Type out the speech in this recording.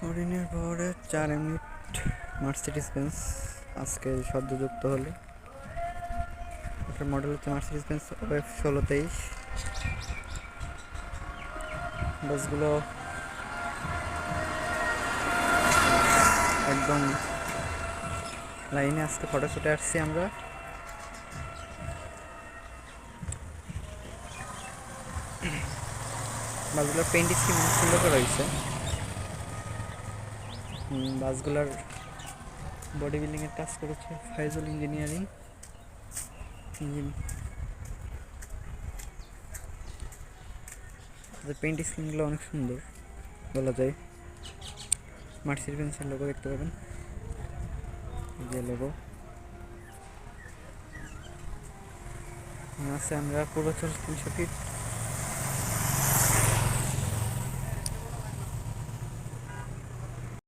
তুরিনের পরে চার minute Mercedes Benz আজকে সদ্যযুক্ত হলো। মডেল হচ্ছে মার্সিডিস বেঞ্চ ওয়েফ ষোলো তেইশ। বাসগুলো একদম লাইনে আজকে ফটো শুটে আসছি আমরা। বাসগুলোর পেন্ট স্কিম সুন্দর হুম, বাসগুলোর বডি বিল্ডিংয়ের কাজ করেছে ফাইজুল ইঞ্জিনিয়ারিং পেন্ট স্কিমগুলো অনেক সুন্দর, বলা যায়। মার্সির বেঞ্চের লোগো দেখতে পাবেন। যে লোগো আছে আমরা পূর্বাচল তিনশো ফিট।